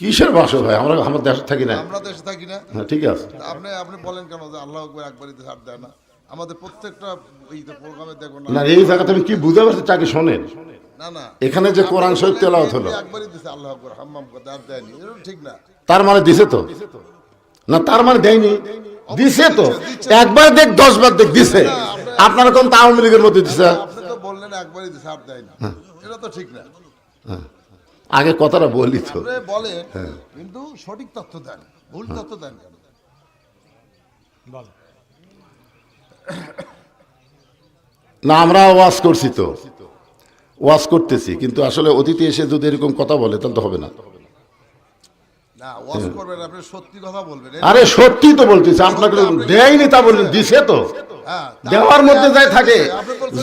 কিসের বাসো ভাই? আমরা আমার দেশে থাকি না। আমরা দেশে থাকি না। হ্যাঁ ঠিক আছে। আপনি আপনি বলেন কেন যে আল্লাহ একবার একবারই তো ছাড় দেয় না? আমাদের প্রত্যেকটা এই প্রোগ্রামে দেখো না। না এই জায়গাতে আমি কি বুঝতে পারছি চাকে শোনেন? না না। এখানে যে কোরআন শরীফ তেলাওয়াত হলো। একবারই দিছে আল্লাহ একবার হাম্মাম করতে আর দেয়নি। এটা ঠিক না। তার মানে দিছে তো? না তার মানে দেয়নি। দিছে তো? একবার দেখ দশ বার দেখ দিছে। আপনারা কোন আওয়ামী লীগের মধ্যে দিছে? আপনি তো বললেন একবারই দিছে আর দেয় না এটা তো ঠিক না। আগে কথাটা বলি তো। আপনি বলেন কিন্তু সঠিক তথ্য দেন ভুল তথ্য দেন না আমরা ওয়াজ করছি তো। ওয়াজ করতেছি কিন্তু আসলে অতিথি এসে যদি এরকম কথা বলে তাহলে তো হবে না। না আপনি সত্যি কথা বলবেন। আরে সত্যি তো বলতেছি আপনাকে দেয়নি তা বললেন দিছে তো। হ্যাঁ দেওয়ার মধ্যে যাই থাকে।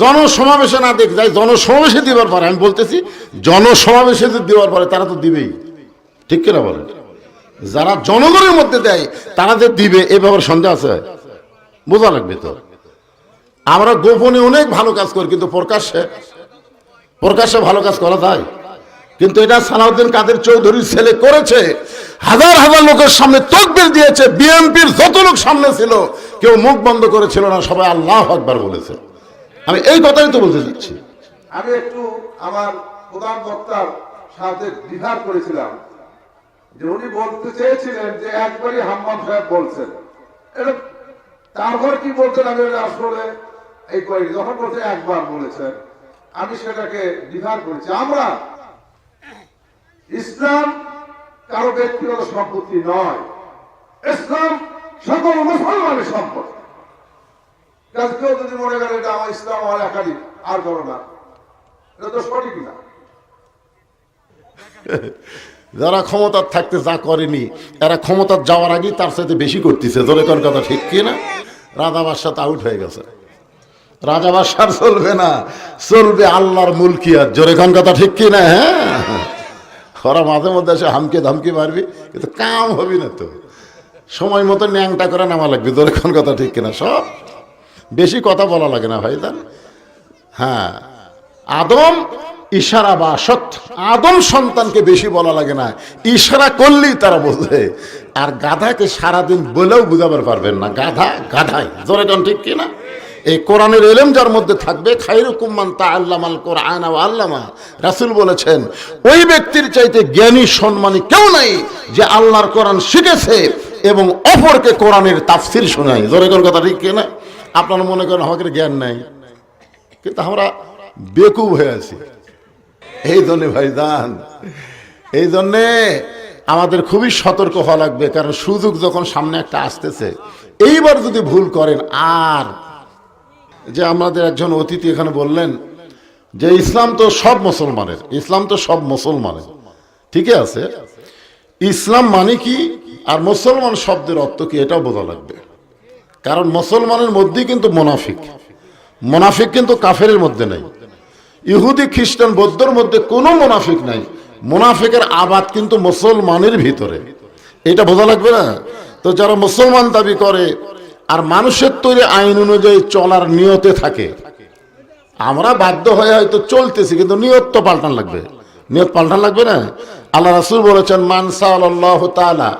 জনসমাবেশে না দেখ যাই, জনসমাবেশে দিবার পরে। আমি বলতেছি, জনসমাবেশে যদি দেওয়ার পরে, তারা তো দিবেই। ঠিক কিনা বলেন? যারা জনগণের মধ্যে দেয়, তারা যে দিবে, এ ব্যাপারে সন্দেহ আছে? বোঝা লাগবে তো? আমরা গোপনে অনেক ভালো কাজ করি, কিন্তু প্রকাশ্যে প্রকাশ্যে ভালো কাজ করা যায়? কিন্তু এটা সালাউদ্দিন কাদের চৌধুরীর ছেলে করেছে। হাজার হাজার লোকের সামনে তকবির দিয়েছে, বিএনপির যত লোক সামনে ছিল, কেউ মুখ বন্ধ করেছিল না, সবাই আল্লাহ আকবার বলেছে। আমি এই কথাই তো বলতে চাচ্ছি। আমি একটু আমার প্রধান বক্তার সাথে দ্বিধার করেছিলাম যে উনি বলতে চেয়েছিলেন যে একবারই হাম্মাম সাহেব বলছেন। এটা তারপর কি বলছেন আমি আসলে এই করি যখন বলছে একবার বলেছেন, আমি সেটাকে দ্বিধার করেছি। আমরা ইসলাম কারও ব্যক্তিগত সম্পত্তি নয়। ইসলাম সকল মুসলমানের সম্পত্তি। কেউ যদি মনে করে এটা আমার ইসলাম, আমার একাধিক আর করো না। এটা তো সঠিক না। যারা ক্ষমতার থাকতে যা করেনি, এরা ক্ষমতার যাওয়ার আগেই তার সাথে বেশি করতেছে। ধরে কোন কথা, ঠিক কি না? রাজা বাদশাহ তো আউট হয়ে গেছে। রাজা বাদশার চলবে না, চলবে আল্লাহর মুলকিয়াত জোরে কোন কথা, ঠিক কি না? হ্যাঁ। ওরা মাঝে মধ্যে এসে হামকে ধামকে মারবি, কিন্তু কাম হবি না তো। সময় মতো ন্যাংটা করে নামা লাগবে। জোরে কোন কথা, ঠিক কিনা সব বেশি কথা বলা লাগে না ভাই হ্যাঁ। আদম ইশারা বা সত্য। আদম সন্তানকে বেশি বলা লাগে না। ইশারা করলেই তারা বোঝে আর গাধাকে সারাদিন বলেও বুঝাবার পারবেন না। গাধা, গাধাই। জোরে ঠিক কিনা? এই কোরআনের এলেম যার মধ্যে থাকবে খাইরুকুম্মান তা আল্লামাল কোরআন আল্লামা। রাসুল বলেছেন, ওই ব্যক্তির চাইতে জ্ঞানী, সম্মানী কেউ নাই যে আল্লাহর কোরআন শিখেছে এবং অপরকে কোরআনের তাফসির শোনায়। জোরে কোন কথা ঠিক কিনা? আপনারা মনে করেন আমাদের জ্ঞান নাই। কিন্তু আমরা বেকুব হয়ে আছি। এই জন্যে ভাইজান, এই জন্যে আমাদের খুবই সতর্ক হওয়া লাগবে, কারণ সুযোগ যখন সামনে একটা আসতেছে, এইবার যদি ভুল করেন আর যে আমাদের একজন অতিথি এখানে বললেন যে ইসলাম তো সব মুসলমানের, ইসলাম তো সব মুসলমানের। ঠিকই আছে। ইসলাম মানে কি? আর মুসলমান শব্দের অর্থ কি? এটাও বোঝা লাগবে। কারণ মুসলমানের মধ্যেই কিন্তু মোনাফিক। মোনাফিক কিন্তু কাফেরের মধ্যে নেই। ইহুদি, খ্রিস্টান, বৌদ্ধর মধ্যে কোনো মোনাফিক নাই। মোনাফিকের আবাদ কিন্তু মুসলমানের ভিতরে। এটা বোঝা লাগবে না? তো যারা মুসলমান দাবি করে আর মানুষের তৈরি আইন অনুযায়ী চলার নিয়তে থাকে। আমরা বাধ্য হয়ে হয়তো চলতেছি, কিন্তু নিয়ত তো পাল্টান লাগবে। নিয়ত পাল্টান লাগবে না? আল্লাহ রাসুল বলেছেন মানসা আল্লাহ তাআলা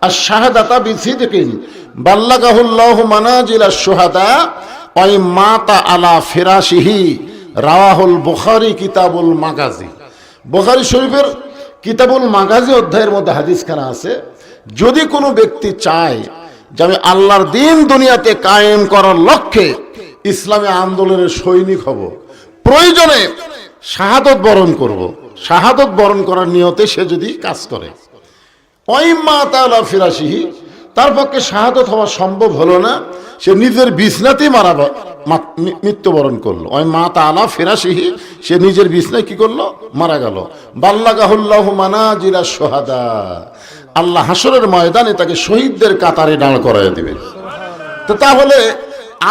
আর শাহাদাতা বিসিদিকিন, বাল্লাগাহুল্লাহ মানাজিল আশ-শুহাদা ওই মাতা আলা ফিরাশিহি। রাওয়াহুল বুখারী, কিতাবুল মাগাজি। বুখারী শরীফের কিতাবুল মাগাজি অধ্যায়ের মধ্যে হাদিসখানা আছে, যদি কোনো ব্যক্তি চায় যে আমি আল্লাহর দিন দুনিয়াতে কায়েম করার লক্ষ্যে ইসলামী আন্দোলনের সৈনিক হব। প্রয়োজনে শাহাদত বরণ করব। শাহাদত বরণ করার নিয়তে সে যদি কাজ করে। ফিরাসিহি তার পক্ষে শাহাদত হওয়া সম্ভব হলো না। সে নিজের বিছনাতেই মারা মৃত্যুবরণ করল। ওই মা তালা ফেরাসিহি সে নিজের বিছনায় কি করল? মারা গেল। বাল্লাগাহুল্লাহ মানাজিরা সোহাদা আল্লাহ হাসরের ময়দানে তাকে শহীদদের কাতারে দাঁড় করাই দিবেন। তো তাহলে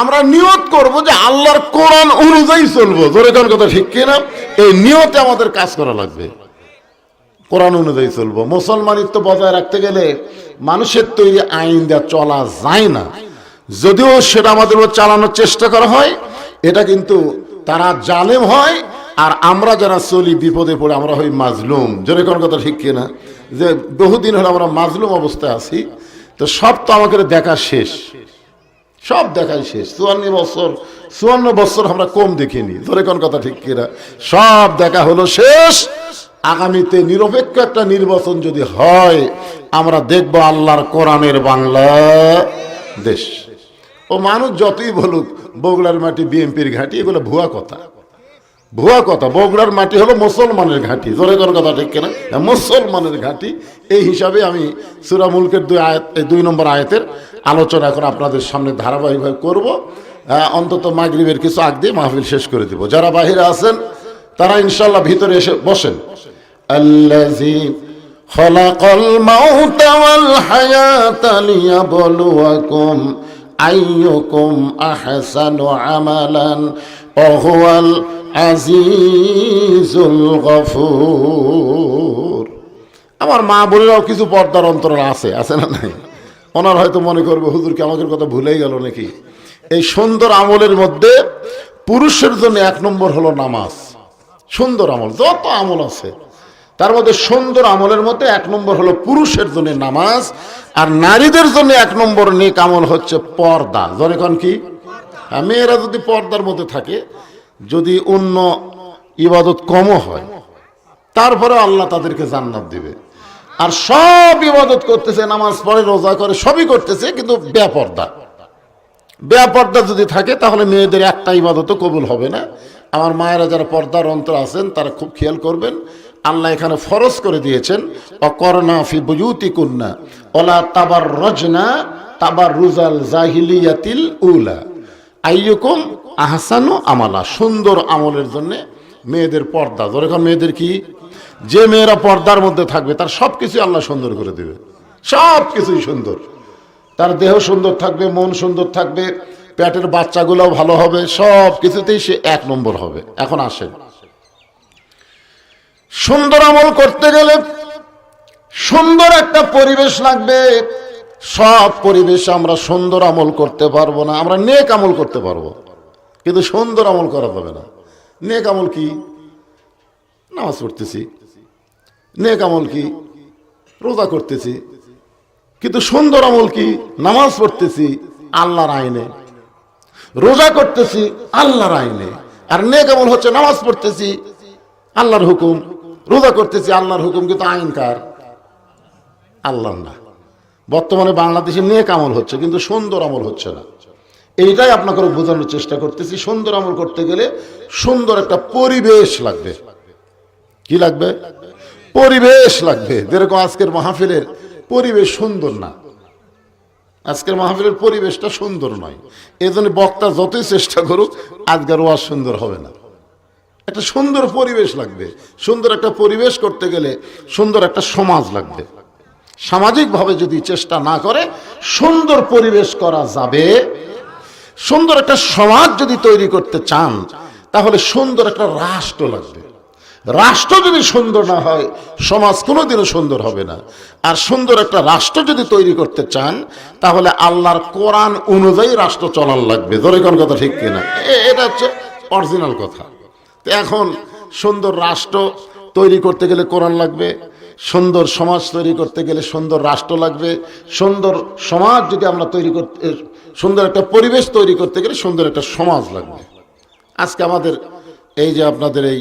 আমরা নিয়ত করব যে আল্লাহর কোরআন অনুযায়ী চলবো। জোরে কোন কথা ঠিক কিনা এই নিয়তে আমাদের কাজ করা লাগবে। কোরআন অনুযায়ী চলবো। মুসলমানিত্ব বজায় রাখতে গেলে মানুষের তৈরি আইন দেওয়া চলা যায় না। যদিও সেটা আমাদের উপর চালানোর চেষ্টা করা হয়, এটা কিন্তু তারা জালেম হয়, আর আমরা যারা চলি বিপদে পড়ে আমরা হই মাজলুম। জোরে কোন কথা ঠিক কিনা যে বহুদিন হলো আমরা মাজলুম অবস্থায় আছি, তো সব তো আমাকে দেখা শেষ। সব দেখাই শেষ। চুয়ান্ন বছর চুয়ান্ন বছর আমরা কম দেখিনি। ধরে কোন কথা ঠিক কিনা? সব দেখা হলো শেষ। আগামীতে নিরপেক্ষ একটা নির্বাচন যদি হয়, আমরা দেখব আল্লাহর কোরআনের বাংলা দেশ। ও মানুষ যতই বলুক, বগুড়ার মাটি, বিএনপির ঘাঁটি, এগুলো ভুয়া কথা। ভুয়া কথা বগুড়ার মাটি হলো মুসলমানের ঘাঁটি জোরে কোন কথা ঠিক কিনা হ্যাঁ, মুসলমানের ঘাঁটি এই হিসাবে আমি সুরা মুলকের দুই আয়াত এই দুই নম্বর আয়াতের আলোচনা এখন আপনাদের সামনে ধারাবাহিকভাবে করব আহ, অন্তত মাগরিবের কিছু আগ দিয়ে মাহফিল শেষ করে দিব যারা বাহিরে আছেন তারা ইনশাল্লাহ ভিতরে এসে বসেন আল্লাজি خلق الموت والحياة ليبلوكم أيكم أحسن عملا অহওয়াল আজিজুল গফুর। আমার মা বোনেরাও কিছু পর্দার অন্তরণ আছে আছে না নাই? ওনার হয়তো মনে করবে হুজুরকে আমাদের কথা ভুলেই গেল নাকি? এই সুন্দর আমলের মধ্যে পুরুষের জন্য এক নম্বর হলো নামাজ। সুন্দর আমল, যত আমল আছে। তার মধ্যে সুন্দর আমলের মধ্যে এক নম্বর হলো পুরুষের জন্য নামাজ, আর নারীদের জন্য এক নম্বর নেক আমল হচ্ছে পর্দা। জনেকন কি? মেয়েরা যদি পর্দার মধ্যে থাকে, যদি অন্য ইবাদত কমও হয় তারপরে আল্লাহ তাদেরকে জান্নাত দিবে। আর সব ইবাদত করতেছে, নামাজ পড়ে, রোজা করে, সবই করতেছে, কিন্তু বেপর্দা। বেপর্দা যদি থাকে, তাহলে মেয়েদের একটা ইবাদতও কবুল হবে না। আমার মায়েরা যারা পর্দার অন্তর আছেন, তারা খুব খেয়াল করবেন, আল্লাহ এখানে ফরজ করে দিয়েছেন, অকরনা ফি বুয়ুতি কুন্না ওলা তাবার রজনা তাবার রুজাল জাহিলিয়াতিল উলা। আইয়ুকুম আহসানু আমালা, সুন্দর আমলের জন্য মেয়েদের পর্দা। যেরকম মেয়েদের কি? যে মেয়েরা পর্দার মধ্যে থাকবে, তার সব কিছু আল্লাহ সুন্দর করে দেবে। সব কিছুই সুন্দর। তার দেহ সুন্দর থাকবে, মন সুন্দর থাকবে, পেটের বাচ্চাগুলোও ভালো হবে সব কিছুতেই সে এক নম্বর হবে। এখন আসে সুন্দর আমল করতে গেলে সুন্দর একটা পরিবেশ লাগবে। সব পরিবেশে আমরা সুন্দর আমল করতে পারব না, আমরা নেক আমল করতে পারব। কিন্তু সুন্দর আমল করা যাবে না। নেক আমল কি? নামাজ পড়তেছি। নেক আমল কি? রোজা করতেছি। কিন্তু সুন্দর আমল কি? নামাজ পড়তেছি আল্লাহর আইনে। রোজা করতেছি আল্লাহর আইনে। আর নেক আমল হচ্ছে নামাজ পড়তেছি আল্লাহর হুকুম। রোজা করতেছি আল্লাহর হুকুম, কিন্তু আইন কার? আল্লাহ না। বর্তমানে বাংলাদেশে নেক আমল হচ্ছে, কিন্তু সুন্দর আমল হচ্ছে না। এইটাই আপনাকে বোঝানোর চেষ্টা করতেছি। সুন্দর আমল করতে গেলে সুন্দর একটা পরিবেশ লাগবে। কি লাগবে? পরিবেশ লাগবে। যেরকম আজকের মাহফিলের পরিবেশ সুন্দর না। আজকের মাহফিলের পরিবেশটা সুন্দর নয়। এই জন্য বক্তা যতই চেষ্টা করুক, আজকের ওয়াজ সুন্দর হবে না। একটা সুন্দর পরিবেশ লাগবে। সুন্দর একটা পরিবেশ করতে গেলে সুন্দর একটা সমাজ লাগবে। সামাজিকভাবে যদি চেষ্টা না করে, সুন্দর পরিবেশ করা যাবে। সুন্দর একটা সমাজ যদি তৈরি করতে চান, তাহলে সুন্দর একটা রাষ্ট্র লাগবে। রাষ্ট্র যদি সুন্দর না হয়, সমাজ কোনোদিনও সুন্দর হবে না। আর সুন্দর একটা রাষ্ট্র যদি তৈরি করতে চান, তাহলে আল্লাহর কোরআন অনুযায়ী রাষ্ট্র চলার লাগবে। কোন কথা ঠিক কিনা? এটা হচ্ছে অরিজিনাল কথা। তো এখন সুন্দর রাষ্ট্র তৈরি করতে গেলে কোরআন লাগবে সুন্দর সমাজ তৈরি করতে গেলে সুন্দর রাষ্ট্র লাগবে। সুন্দর সমাজ যদি আমরা তৈরি করতে সুন্দর একটা পরিবেশ তৈরি করতে গেলে সুন্দর একটা সমাজ লাগবে। আজকে আমাদের এই যে আপনাদের এই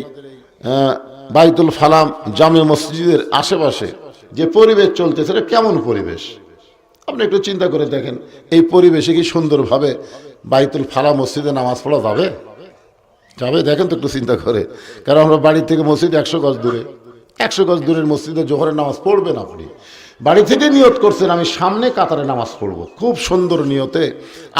বাইতুল ফালাম জামে মসজিদের আশেপাশে যে পরিবেশ চলতেছে, এটা কেমন পরিবেশ? আপনি একটু চিন্তা করে দেখেন, এই পরিবেশে কি সুন্দরভাবে বাইতুল ফালা মসজিদে নামাজ পড়া যাবে? যাবে? দেখেন তো একটু চিন্তা করে। কারণ আমরা বাড়ি থেকে মসজিদ একশো গজ দূরে। একশো গজ দূরের মসজিদে জোহরের নামাজ পড়বেন আপনি। বাড়ি থেকে নিয়ত করছেন, আমি সামনে কাতারে নামাজ পড়ব। খুব সুন্দর নিয়তে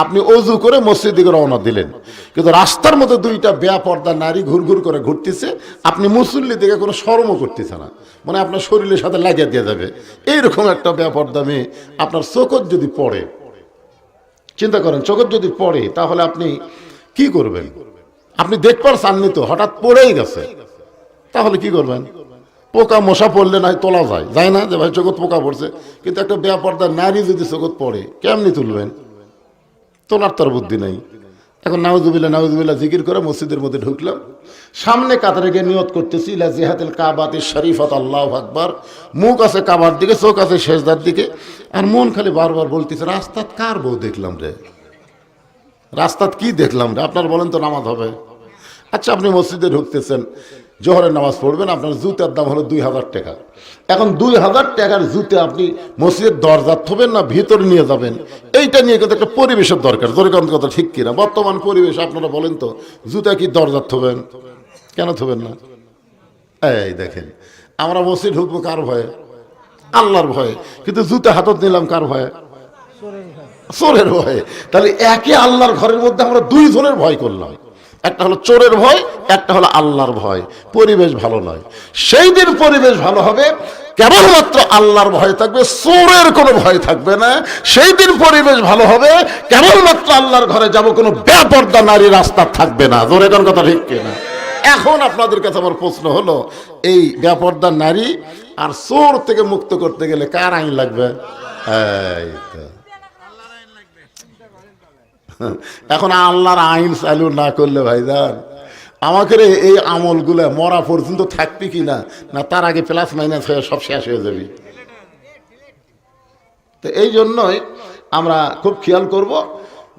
আপনি অজু করে মসজিদ দিকে রওনা দিলেন। কিন্তু রাস্তার মধ্যে দুইটা বেয়া পর্দা নারী ঘুরঘুর করে ঘুরতেছে, আপনি মুসল্লি দিকে কোনো শরমও করতেছে না। মানে আপনার শরীরের সাথে লাগিয়ে দিয়ে যাবে। এইরকম একটা বেয়া পর্দা মেয়ে আপনার চোখত যদি পড়ে, চিন্তা করেন, চোখত যদি পড়ে, তাহলে আপনি কি করবেন? আপনি দেখবার তো, হঠাৎ পড়েই গেছে। তাহলে কি করবেন? পোকা মশা পড়লে নাই, তোলা যায়। যায় না যে ভাই চোখত পোকা পড়ছে? কিন্তু একটা বেপর্দার নারী যদি চোখত পড়ে, কেমনি তুলবেন? তোলার তার বুদ্ধি নাই। এখন নাউজুবিল্লা নাউজুবিল্লা জিকির করে মসজিদের মধ্যে ঢুকলাম। সামনে কাতারে গিয়ে নিয়ত করতেছি, ইলা জেহাতিল কাবাতে শরীফত, আল্লাহ আকবার। মুখ আছে কাবার দিকে, চোখ আছে শেষদার দিকে। আর মন খালি বারবার বলতেছে, রাস্তাত কার বউ দেখলাম রে? রাস্তাত কি দেখলাম রে? আপনার বলেন তো নামাজ হবে। আচ্ছা আপনি মসজিদে ঢুকতেছেন। জোহরের নামাজ পড়বেন, আপনার জুতার দাম হলো দুই হাজার টাকা। এখন দুই হাজার টাকার জুতে আপনি মসজিদের দরজা থবেন না, ভিতরে নিয়ে যাবেন। এইটা নিয়ে কিন্তু একটা পরিবেশের দরকার। দরকার কথা ঠিক কিনা? বর্তমান পরিবেশ, আপনারা বলেন তো, জুতা কি দরজা থবেন? কেন থবেন না? এই দেখেন, আমরা মসজিদ ঢুকবো কার ভয়ে? আল্লাহর ভয়ে। কিন্তু জুতা হাতত নিলাম কার ভয়ে? চোরের ভয়ে। তাহলে একে আল্লাহর ঘরের মধ্যে আমরা দুই জনের ভয় করলাম। একটা হলো চোরের ভয়, একটা হলো আল্লাহর ভয়। পরিবেশ ভালো নয়। সেই দিন পরিবেশ ভালো হবে, কেবলমাত্র আল্লাহর ভয় থাকবে, চোরের কোনো ভয় থাকবে না। সেই দিন পরিবেশ ভালো হবে, কেবলমাত্র আল্লাহর ঘরে যাব, কোনো বেপর্দা নারী রাস্তা থাকবে না। জোরে কোন কথা ঠিক কিনা? এখন আপনাদের কাছে আমার প্রশ্ন হলো, এই বেপর্দা নারী আর চোর থেকে মুক্ত করতে গেলে কার আইন লাগবে? তো। এখন আল্লাহর আইন চালু না করলে ভাই ভাইজান আমাকে এই আমলগুলো মরা পর্যন্ত থাকবি কি না? না, তার আগে প্লাস মাইনাস হয়ে সব শেষ হয়ে যাবি। তো এই জন্যই আমরা খুব খেয়াল করব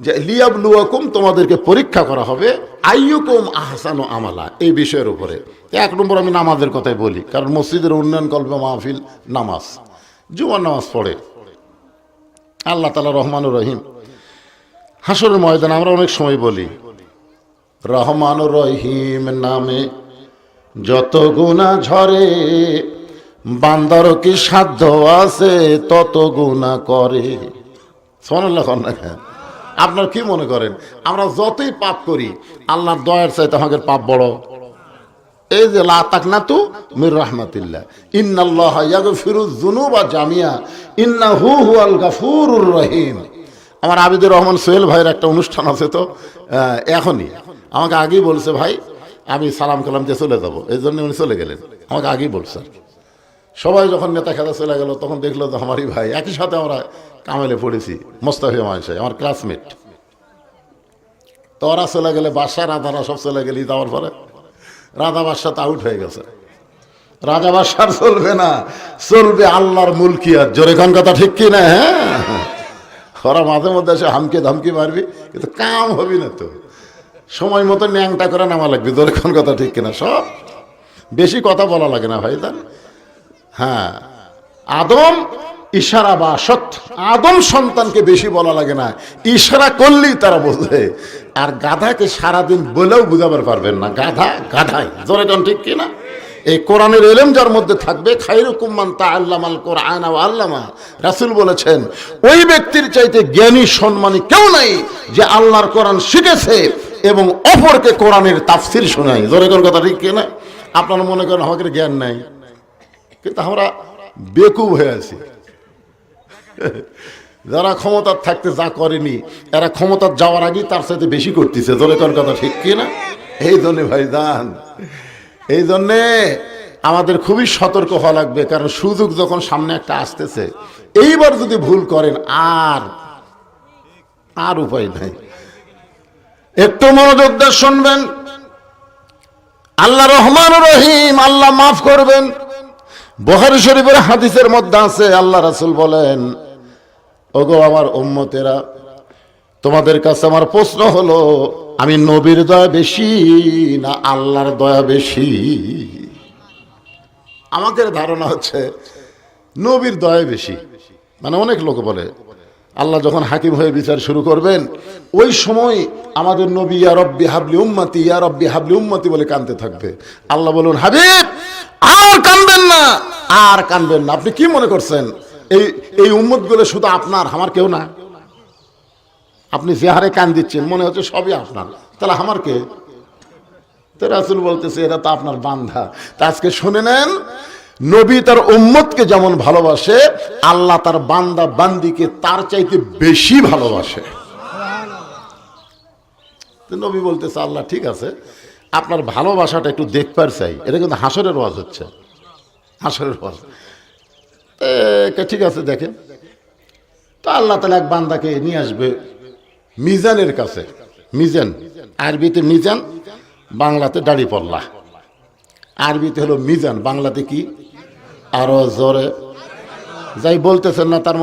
যে লিয়াবলুয়াকুম তোমাদেরকে পরীক্ষা করা হবে, আইয়ুকুম আহসানু আমালা, এই বিষয়ের উপরে। এক নম্বর আমি নামাজের কথাই বলি, কারণ মসজিদের উন্নয়ন কল্পে মাহফিল নামাজ। জুমার নামাজ পড়ে। আল্লাহ তালা রহমানুর রহিম হাসরের ময়দান আমরা অনেক সময় বলি রহমান রহিম নামে যত গুণা ঝরে, বান্দার কি সাধ্য আছে তত গুণা করে। আপনার কি মনে করেন, আমরা যতই পাপ করি, আল্লাহর দয়ার চাইতে আমাদের পাপ বড়? এই যে লাতাক না তু মির রহমাতিল্লাহ, ইন্নাল্লাহ ইয়াগফিরু যুনুবা জামিয়া, ইন্নাহু হুয়াল গাফুরুর রহিম। আমার আবিদুর রহমান সোহেল ভাইয়ের একটা অনুষ্ঠান আছে তো এখনই। আমাকে আগেই বলছে, ভাই, আমি সালাম কালাম দিয়ে চলে যাব। এই জন্য উনি চলে গেলেন। আমাকে আগেই বলছে। আর। সবাই যখন নেতা খেতা চলে গেল, তখন দেখল যে আমারই ভাই। একই সাথে আমরা কামেলে পড়েছি, মোস্তাফিয়া মানুষে আমার ক্লাসমেট তো ওরা চলে গেলে বাসা রাধারা সব চলে গেলি, যাওয়ার পরে রাধা বাদশা তো আউট হয়ে গেছে। রাজা বাদশার চলবে না। চলবে আল্লাহর মুলকিয়াত জোরে কথা ঠিক কি না হ্যাঁ? ওরা মাঝে মধ্যে এসে হামকে ধামকি মারবি, কিন্তু কাম হবি না তো। সময় মতো ন্যাংটা করে নামা লাগবে কোন কথা ঠিক কিনা, সব। বেশি কথা বলা লাগে না ভাই তার হ্যাঁ আদম ইশারা বা সত্য আদম সন্তানকে বেশি বলা লাগে না, ইশারা করলেই তারা বোঝে আর গাধাকে সারাদিন বলেও বুঝাবার পারবেন না, গাধা, গাধাই। জোরে ঠিক কিনা? এই কোরআনের এলেম যার মধ্যে থাকবে খাইরুকুম্মান তা আল্লামাল কোরআন আল্লামা। রাসুল বলেছেন, ওই ব্যক্তির চাইতে জ্ঞানী, সম্মানী কেউ নাই যে আল্লাহর কোরআন শিখেছে এবং অপরকে কোরআনের তাফসির শোনায়। জোরে কোন কথা ঠিক কিনা? আপনারা মনে করেন আমাদের জ্ঞান নাই। কিন্তু আমরা বেকুব হয়ে আছি। যারা ক্ষমতার থাকতে যা করেনি, এরা ক্ষমতার যাওয়ার আগেই তার সাথে বেশি করতেছে। জোরে কোন কথা ঠিক কি না এই জন্যে ভাই, দান। এই জন্যে আমাদের খুবই সতর্ক হওয়া লাগবে, কারণ সুযোগ যখন সামনে একটা আসতেছে, এইবার যদি ভুল করেন আর আর উপায় নাই। একটু মনোযোগ দিয়ে শুনবেন, আল্লাহ রহমান রহিম, আল্লাহ মাফ করবেন। বহারি শরীফের হাদিসের মধ্যে আছে, আল্লাহ রাসুল বলেন, ওগো আমার উম্মতেরা, তোমাদের কাছে আমার প্রশ্ন হলো আমি নবীর দয়া বেশি না আল্লাহর দয়া বেশি? আমাদের ধারণা হচ্ছে নবীর দয়া বেশি। মানে অনেক লোক বলে, আল্লাহ যখন হাকিম হয়ে বিচার শুরু করবেন, ওই সময় আমাদের নবী, ইয়া রব্বি হাবলি উম্মতি, ইয়া রব্বি হাবলি উম্মতি বলে কানতে থাকবে। আল্লাহ বলুন, হাবিব, আর কানবেন না, আর কানবেন না। আপনি কি মনে করছেন? এই এই উম্মতগুলো শুধু আপনার, আমার কেউ না। আপনি যে হারে কান দিচ্ছেন, মনে হচ্ছে সবই আপনার। তাহলে আমার কে? তো রাসুল বলতেছে, এরা তো আপনার বান্ধা তা আজকে শুনে নেন, নবী তার উম্মতকে যেমন ভালোবাসে, আল্লাহ তার বান্দা বান্দিকে তার চাইতে বেশি ভালোবাসে। নবী বলতেছে, আল্লাহ, ঠিক আছে, আপনার ভালোবাসাটা একটু দেখবার চাই। এটা কিন্তু হাসরের ওয়াজ হচ্ছে। হাসরের ওয়াজ। ঠিক আছে, দেখেন। তো আল্লাহ তালা এক বান্দাকে নিয়ে আসবে। মিজানের কাছে। মিজান, আরবিতে মিজান, বাংলাতে দাড়ি পল্লা আরবিতে হলো মিজান, বাংলাতে কি? আরও জোরে। যাই বলতেছেন না, তার